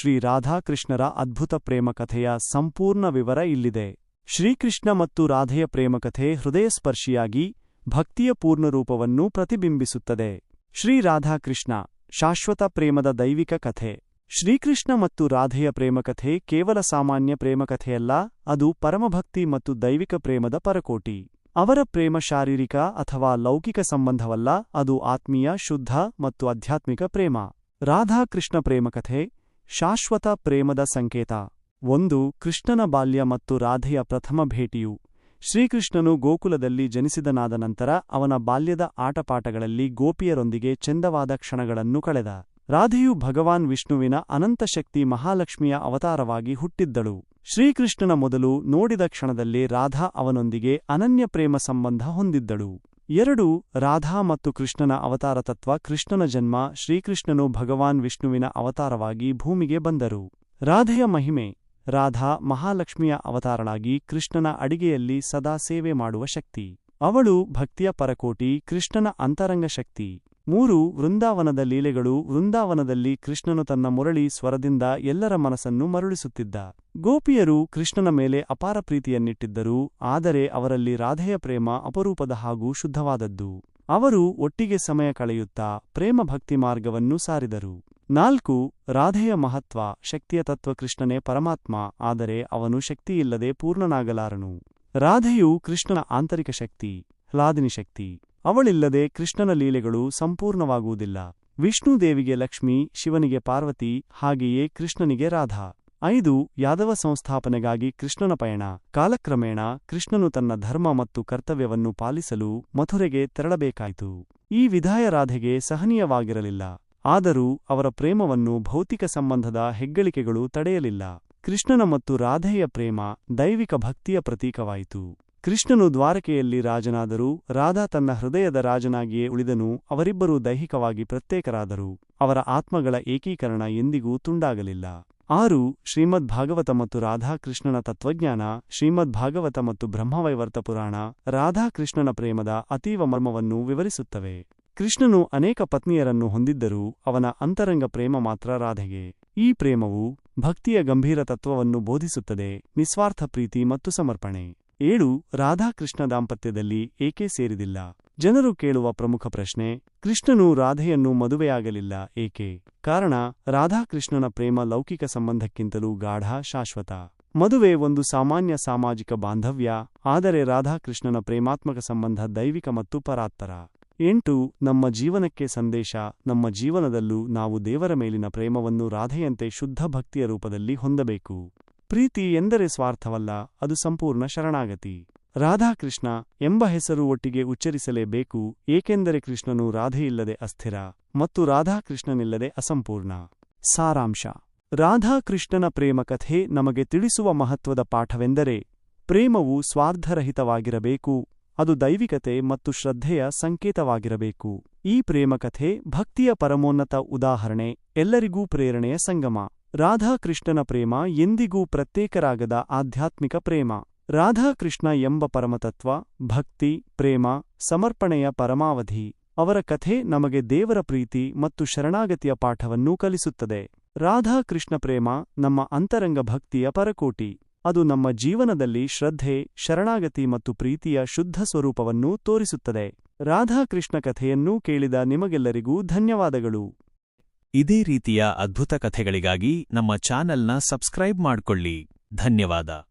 ಶ್ರೀ ರಾಧಾಕೃಷ್ಣರ ಅದ್ಭುತ ಪ್ರೇಮಕಥೆಯ ಸಂಪೂರ್ಣ ವಿವರ ಇಲ್ಲಿದೆ. ಶ್ರೀಕೃಷ್ಣ ಮತ್ತು ರಾಧೆಯ ಪ್ರೇಮಕಥೆ ಹೃದಯಸ್ಪರ್ಶಿಯಾಗಿ ಭಕ್ತಿಯ ಪೂರ್ಣರೂಪವನ್ನು ಪ್ರತಿಬಿಂಬಿಸುತ್ತದೆ. ಶ್ರೀ ರಾಧಾಕೃಷ್ಣ, ಶಾಶ್ವತ ಪ್ರೇಮದ ದೈವಿಕ ಕಥೆ. ಶ್ರೀಕೃಷ್ಣ ಮತ್ತು ರಾಧೆಯ ಪ್ರೇಮಕಥೆ ಕೇವಲ ಸಾಮಾನ್ಯ ಪ್ರೇಮಕಥೆಯಲ್ಲ, ಅದು ಪರಮಭಕ್ತಿ ಮತ್ತು ದೈವಿಕ ಪ್ರೇಮದ ಪರಕೋಟಿ. ಅವರ ಪ್ರೇಮ ಶಾರೀರಿಕ ಅಥವಾ ಲೌಕಿಕ ಸಂಬಂಧವಲ್ಲ, ಅದು ಆತ್ಮೀಯ, ಶುದ್ಧ ಮತ್ತು ಆಧ್ಯಾತ್ಮಿಕ ಪ್ರೇಮ. ರಾಧಾಕೃಷ್ಣ ಪ್ರೇಮಕಥೆ ಶಾಶ್ವತ ಪ್ರೇಮದ ಸಂಕೇತ. ಒಂದು, ಕೃಷ್ಣನ ಬಾಲ್ಯ ಮತ್ತು ರಾಧೆಯ ಪ್ರಥಮ ಭೇಟಿಯು. ಶ್ರೀಕೃಷ್ಣನು ಗೋಕುಲದಲ್ಲಿ ಜನಿಸಿದನಾದ ನಂತರ ಅವನ ಬಾಲ್ಯದ ಆಟಪಾಠಗಳಲ್ಲಿ ಗೋಪಿಯರೊಂದಿಗೆ ಚೆಂದವಾದ ಕ್ಷಣಗಳನ್ನು ಕಳೆದ. ರಾಧೆಯು ಭಗವಾನ್ ವಿಷ್ಣುವಿನ ಅನಂತಶಕ್ತಿ ಮಹಾಲಕ್ಷ್ಮಿಯ ಅವತಾರವಾಗಿ ಹುಟ್ಟಿದ್ದಳು. ಶ್ರೀಕೃಷ್ಣನ ಮೊದಲು ನೋಡಿದ ಕ್ಷಣದಲ್ಲಿ ರಾಧಾ ಅವನೊಂದಿಗೆ ಅನನ್ಯ ಪ್ರೇಮ ಸಂಬಂಧ ಹೊಂದಿದ್ದಳು. ಎರಡು, ರಾಧಾ ಮತ್ತು ಕೃಷ್ಣನ ಅವತಾರ ತತ್ವ ಕೃಷ್ಣನ ಜನ್ಮ, ಶ್ರೀಕೃಷ್ಣನು ಭಗವಾನ್ ವಿಷ್ಣುವಿನ ಅವತಾರವಾಗಿ ಭೂಮಿಗೆ ಬಂದರು. ರಾಧೆಯ ಮಹಿಮೆ, ರಾಧಾ ಮಹಾಲಕ್ಷ್ಮಿಯ ಅವತಾರಳಾಗಿ ಕೃಷ್ಣನ ಅಡಿಗೆಯಲ್ಲಿ ಸದಾ ಸೇವೆ ಮಾಡುವ ಶಕ್ತಿ. ಅವಳು ಭಕ್ತಿಯ ಪರಕೋಟಿ, ಕೃಷ್ಣನ ಅಂತರಂಗ ಶಕ್ತಿ. ಮೂರು ವೃಂದಾವನದ ಲೀಲೆಗಳು ವೃಂದಾವನದಲ್ಲಿ ಕೃಷ್ಣನು ತನ್ನ ಮುರಳಿ ಸ್ವರದಿಂದ ಎಲ್ಲರ ಮನಸ್ಸನ್ನು ಮರುಳಿಸುತ್ತಿದ್ದ. ಗೋಪಿಯರು ಕೃಷ್ಣನ ಮೇಲೆ ಅಪಾರ ಪ್ರೀತಿಯನ್ನಿಟ್ಟಿದ್ದರು, ಆದರೆ ಅವರಲ್ಲಿ ರಾಧೆಯ ಪ್ರೇಮ ಅಪರೂಪದ ಹಾಗೂ ಶುದ್ಧವಾದದ್ದು. ಅವರು ಒಟ್ಟಿಗೆ ಸಮಯ ಕಳೆಯುತ್ತಾ ಪ್ರೇಮ ಭಕ್ತಿ ಮಾರ್ಗವನ್ನು ಸಾರಿದರು. ನಾಲ್ಕು, ರಾಧೆಯ ಮಹತ್ವ, ಶಕ್ತಿಯ ತತ್ವ ಕೃಷ್ಣನೇ ಪರಮಾತ್ಮ, ಆದರೆ ಅವನು ಶಕ್ತಿಯಿಲ್ಲದೆ ಪೂರ್ಣನಾಗಲಾರನು. ರಾಧೆಯು ಕೃಷ್ಣನ ಆಂತರಿಕ ಶಕ್ತಿ ಹ್ಲಾದಿನಿ ಶಕ್ತಿ. ಅವಳಿಲ್ಲದೆ ಕೃಷ್ಣನ ಲೀಲೆಗಳು ಸಂಪೂರ್ಣವಾಗುವುದಿಲ್ಲ. ವಿಷ್ಣುದೇವಿಗೆ ಲಕ್ಷ್ಮಿ, ಶಿವನಿಗೆ ಪಾರ್ವತಿ, ಹಾಗೆಯೇ ಕೃಷ್ಣನಿಗೆ ರಾಧಾ. ಐದು, ಯಾದವ ಸಂಸ್ಥಾಪನೆಗಾಗಿ ಕೃಷ್ಣನ ಪಯಣ. ಕಾಲಕ್ರಮೇಣ ಕೃಷ್ಣನು ತನ್ನ ಧರ್ಮ ಮತ್ತು ಕರ್ತವ್ಯವನ್ನು ಪಾಲಿಸಲು ಮಥುರೆಗೆ ತೆರಳಬೇಕಾಯಿತು. ಈ ವಿಧಾಯ ರಾಧೆಗೆ ಸಹನೀಯವಾಗಿರಲಿಲ್ಲ. ಆದರೂ ಅವರ ಪ್ರೇಮವನ್ನು ಭೌತಿಕ ಸಂಬಂಧದ ಹೆಗ್ಗಳಿಕೆಗಳು ತಡೆಯಲಿಲ್ಲ. ಕೃಷ್ಣನ ಮತ್ತು ರಾಧೆಯ ಪ್ರೇಮ ದೈವಿಕ ಭಕ್ತಿಯ ಪ್ರತೀಕವಾಯಿತು. ಕೃಷ್ಣನು ದ್ವಾರಕೆಯಲ್ಲಿ ರಾಜನಾದರೂ, ರಾಧಾ ತನ್ನ ಹೃದಯದ ರಾಜನಾಗಿಯೇ ಉಳಿದನು, ಅವರಿಬ್ಬರೂ ದೈಹಿಕವಾಗಿ ಪ್ರತ್ಯೇಕರಾದರು, ಅವರ ಆತ್ಮಗಳ ಏಕೀಕರಣ ಎಂದಿಗೂ ತುಂಡಾಗಲಿಲ್ಲ. ಆರು ಶ್ರೀಮದ್ ಭಾಗವತ ಮತ್ತು ರಾಧಾಕೃಷ್ಣನ ತತ್ವಜ್ಞಾನ ಶ್ರೀಮದ್ ಭಾಗವತ ಮತ್ತು ಬ್ರಹ್ಮವೈವರ್ತ ಪುರಾಣ, ರಾಧಾಕೃಷ್ಣನ ಪ್ರೇಮದ ಅತೀವ ಮರ್ಮವನ್ನು ವಿವರಿಸುತ್ತವೆ. ಕೃಷ್ಣನು ಅನೇಕ ಪತ್ನಿಯರನ್ನು ಹೊಂದಿದ್ದರೂ, ಅವನ ಅಂತರಂಗ ಪ್ರೇಮ ಮಾತ್ರ ರಾಧೆಗೆ. ಈ ಪ್ರೇಮವು ಭಕ್ತಿಯ ಗಂಭೀರ ತತ್ವವನ್ನು ಬೋಧಿಸುತ್ತದೆ, ನಿಸ್ವಾರ್ಥ ಪ್ರೀತಿ ಮತ್ತು ಸಮರ್ಪಣೆ. ಏಳು ರಾಧಾಕೃಷ್ಣ ದಾಂಪತ್ಯದಲ್ಲಿ ಏಕೆ ಸೇರಿದಿಲ್ಲ? ಜನರು ಕೇಳುವ ಪ್ರಮುಖ ಪ್ರಶ್ನೆ, ಕೃಷ್ಣನು ರಾಧೆಯನ್ನು ಮದುವೆಯಾಗಲಿಲ್ಲ ಏಕೆ? ಕಾರಣ, ರಾಧಾಕೃಷ್ಣನ ಪ್ರೇಮ ಲೌಕಿಕ ಸಂಬಂಧಕ್ಕಿಂತಲೂ ಗಾಢ, ಶಾಶ್ವತ. ಮದುವೆ ಒಂದು ಸಾಮಾನ್ಯ ಸಾಮಾಜಿಕ ಬಾಂಧವ್ಯ, ಆದರೆ ರಾಧಾಕೃಷ್ಣನ ಪ್ರೇಮಾತ್ಮಕ ಸಂಬಂಧ ದೈವಿಕ ಮತ್ತು ಪರಾತ್ತರ ಎಂಟು, ನಮ್ಮ ಜೀವನಕ್ಕೆ ಸಂದೇಶ, ನಮ್ಮ ಜೀವನದಲ್ಲೂ ನಾವು ದೇವರ ಮೇಲಿನ ಪ್ರೇಮವನ್ನು ರಾಧೆಯಂತೆ ಶುದ್ಧ ಭಕ್ತಿಯ ರೂಪದಲ್ಲಿ ಹೊಂದಬೇಕು. ಪ್ರೀತಿ ಎಂದರೆ ಸ್ವಾರ್ಥವಲ್ಲ, ಅದು ಸಂಪೂರ್ಣ ಶರಣಾಗತಿ. ರಾಧಾಕೃಷ್ಣ ಎಂಬ ಹೆಸರು ಒಟ್ಟಿಗೆ ಉಚ್ಚರಿಸಲೇಬೇಕು, ಏಕೆಂದರೆ ಕೃಷ್ಣನು ರಾಧೆಯಿಲ್ಲದೆ ಅಸ್ಥಿರ ಮತ್ತು ರಾಧಾಕೃಷ್ಣನಿಲ್ಲದೆ ಅಸಂಪೂರ್ಣ. ಸಾರಾಂಶ. ರಾಧಾಕೃಷ್ಣನ ಪ್ರೇಮಕಥೆ ನಮಗೆ ತಿಳಿಸುವ ಮಹತ್ವದ ಪಾಠವೆಂದರೆ, ಪ್ರೇಮವು ಸ್ವಾರ್ಥರಹಿತವಾಗಿರಬೇಕು, ಅದು ದೈವಿಕತೆ ಮತ್ತು ಶ್ರದ್ಧೆಯ ಸಂಕೇತವಾಗಿರಬೇಕು. ಈ ಪ್ರೇಮಕಥೆ ಭಕ್ತಿಯ ಪರಮೋನ್ನತ ಉದಾಹರಣೆ, ಎಲ್ಲರಿಗೂ ಪ್ರೇರಣೆಯ ಸಂಗಮ. ರಾಧಾಕೃಷ್ಣನ ಪ್ರೇಮ ಎಂದಿಗೂ ಪ್ರತ್ಯೇಕರಾಗದ ಆಧ್ಯಾತ್ಮಿಕ ಪ್ರೇಮ. ರಾಧಾಕೃಷ್ಣ ಎಂಬ ಪರಮತತ್ವ, ಭಕ್ತಿ, ಪ್ರೇಮ, ಸಮರ್ಪಣೆಯ ಪರಮಾವಧಿ, ಅವರ ಕಥೆ ನಮಗೆ ದೇವರ ಪ್ರೀತಿ ಮತ್ತು ಶರಣಾಗತಿಯ ಪಾಠವನ್ನೂ ಕಲಿಸುತ್ತದೆ. ರಾಧಾಕೃಷ್ಣ ಪ್ರೇಮ ನಮ್ಮ ಅಂತರಂಗ ಭಕ್ತಿಯ ಪರಕೋಟಿ. ಅದು ನಮ್ಮ ಜೀವನದಲ್ಲಿ ಶ್ರದ್ಧೆ, ಶರಣಾಗತಿ ಮತ್ತು ಪ್ರೀತಿಯ ಶುದ್ಧ ಸ್ವರೂಪವನ್ನು ತೋರಿಸುತ್ತದೆ. ರಾಧಾಕೃಷ್ಣ ಕಥೆಯನ್ನೂ ಕೇಳಿದ ನಿಮಗೆಲ್ಲರಿಗೂ ಧನ್ಯವಾದಗಳು. ಇದೇ ರೀತಿಯ ಅದ್ಭುತ ಕಥೆಗಳಿಗಾಗಿ ನಮ್ಮ ಚಾನೆಲ್ನ ಸಬ್ಸ್ಕ್ರೈಬ್ ಮಾಡ್ಕೊಳ್ಳಿ. ಧನ್ಯವಾದ.